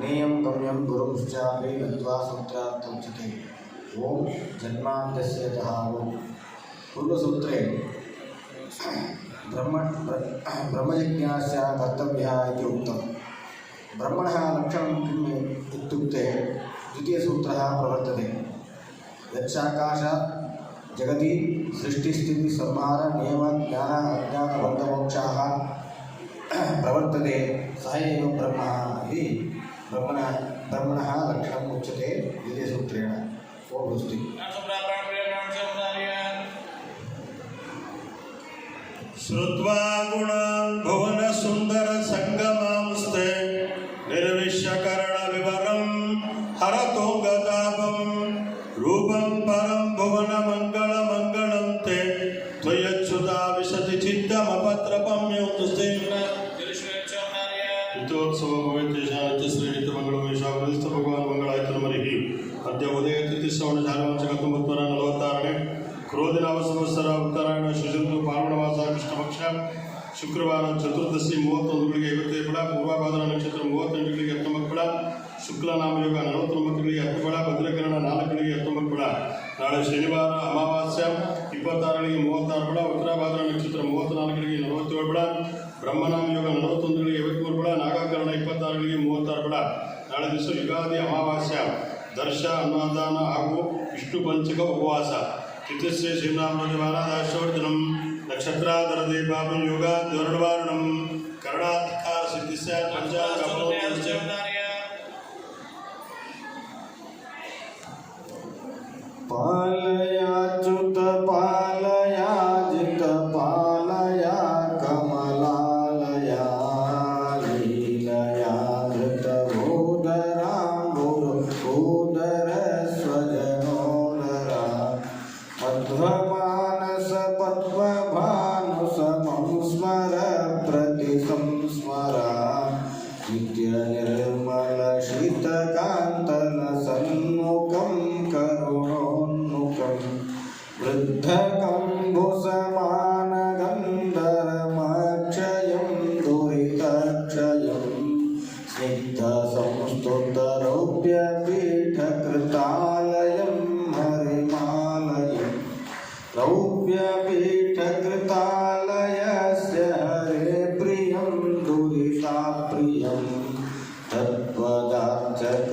ज्ञेयं गम्यं गुरुंश्चापि गत्वा सूत्रार्थमुच्यते ॐ जन्मान्तस्य ॐ पूर्वसूत्रे ब्रह्म ब्र- ब्रह्मजिज्ञास्य कर्तव्यः इति ब्रह्मणः लक्षणं किम् इत्युक्ते द्वितीयसूत्रः प्रवर्तते। यच्चाकाश जगति अज्ञानबन्धमोक्षाः प्रवर्तते। सः एव ब्रह्मः ब्रह्मणः ब्रह्मणः लक्षणम् उच्यते द्वितीयसूत्रेण ओम् अस्ति श्रुत्वा गुणान् भुवनसुन्दरसङ्गमांस्ते निर्विश्यकरणविवरं हरतो गतापं रूपं परं भुवनमङ्गलमङ्गलं ಶ್ರೀನಿತ್ಯ ಮಂಗಳ ಮೇಷಾವರಿಸ್ತ ಭಗವಾನ್ ಮಂಗಳಾಯತನ ಮರಿಹಿ ಅದ್ಯ ಉದಯ ತಿಥಿ ಶ್ರವಣ ಜಾಲವಂಶ ಹತ್ತೊಂಬತ್ತು ನಲವತ್ತಾರನೇ ಕ್ರೋಧಿನಾವ ಸಂವತ್ಸರ ಉತ್ತರಾಯಣ ಶುಚಿಂದು ಪಾಲ್ಗುಣ ಮಾಸ ಕೃಷ್ಣಪಕ್ಷ ಶುಕ್ರವಾರ ಚತುರ್ದಶಿ ಮೂವತ್ತೊಂದು ಬೆಳಿಗ್ಗೆ ಐವತ್ತೈದು ಬೇಡ ಪೂರ್ವಾಭಾದ್ರ ನಕ್ಷತ್ರ ಮೂವತ್ತೆಂಟು ಬೆಳಿಗ್ಗೆ ಹತ್ತೊಂಬತ್ತು ಬೇಡ ಶುಕ್ಲ ನಾಮಯೋಗ ನಲವತ್ತೊಂಬತ್ತು ಬೆಳಿಗ್ಗೆ ಹತ್ತು ಬೇಡ ಭದ್ರಕರಣ ನಾಲ್ಕು ಬೆಳಿಗ್ಗೆ ಹತ್ತೊಂಬತ್ತು ಬೇಡ ನಾಳೆ ಶನಿವಾರ ಅಮಾವಾಸ್ಯ ಇಪ್ಪತ್ತಾರರಿಗೆ ಮೂವತ್ತಾರು ಬಡ, ಉತ್ತರಾಭಾದ್ರ ನಕ್ಷತ್ರ ಮೂವತ್ತ್ನಾಲ್ಕರಿಗೆ ನಲವತ್ತೇಳು ಬಡ ಬ್ರಹ್ಮನಾಮ ಯೋಗ ನಲವತ್ತೊಂದರಿಗೆ ಐವತ್ಮೂರು ಬಡ ನಾಗಕರಣ ಇಪ್ಪತ್ತಾರರಿಗೆ ಮೂವತ್ತಾರು ಬಡ. ನಾಳೆ ದಿವಸ ಯುಗಾದಿ ಅಮಾವಾಸ್ಯ. ದರ್ಶ, ಅನ್ನದಾನ ಹಾಗೂ ವಿಷ್ಣು ಪಂಚಕ ಉಪವಾಸ. ಶಿವನಾಮರಾಜ ವಾರಾದಾಶೋರ್ಜನಂ ನಕ್ಷತ್ರಾಧರ ದೀಪಾಪಂ ಯೋಗ ದ್ವರ್ಣವಾರಣಂ ಕರ್ಣಾಧಿಕಾರ ಸಿದ್ಧಿಸ್ಯ ಪಂಚಾಂಗ सिद्धकम्भुसमानगन्धर्माक्षयं दुहितक्षयं स्निग्धसंस्तुतरौप्यपीठकृतालयं हरिमालयं रौप्यपीठकृतालयस्य हरे प्रिय दुरिता प्रियं तत्त्वदार्चक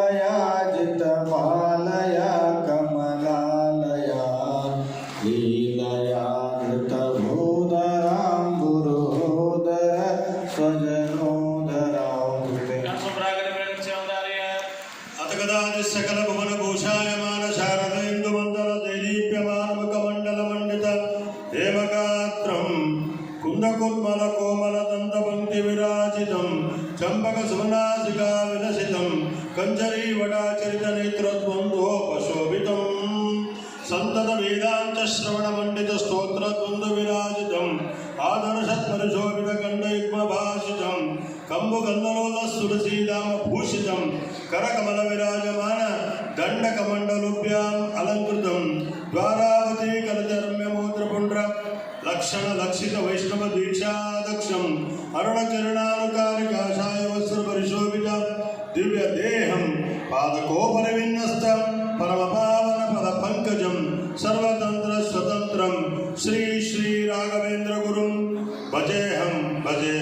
सकल भुवन भूषायमान शारदेन्दु मंदल दैदीप्यमान मुखमण्डल मण्डित हेमगात्रं कुन्दकुल्मल कोमल दन्त पङ्क्ति विराजितं चम्पक सुमनासिका विलसितं कञ्जरी वटाचरित नेत्रद्वन्द्वोपशोभितं सन्तत वेदान्त श्रवण मण्डित स्तोत्र द्वन्द्व विराजितं आदर्शत् परिशोभित కరకమల విరాజమాన దండక మండలుభ్యాం అలంకృతం ద్వారావతి కలధర్మ్యమోద్రపుండ్ర లక్షణ లక్షిత వైష్ణవ దీక్షాదక్షం అరుణచరణానుకారి కాషాయ వస్త్ర పరిశోభిత దివ్య దేహం పాదకోపరి విన్నస్త పరమ పావన పద పంకజం సర్వతంత్ర స్వతంత్రం శ్రీ శ్రీ రాఘవేంద్ర గురుం. భజేహం భజే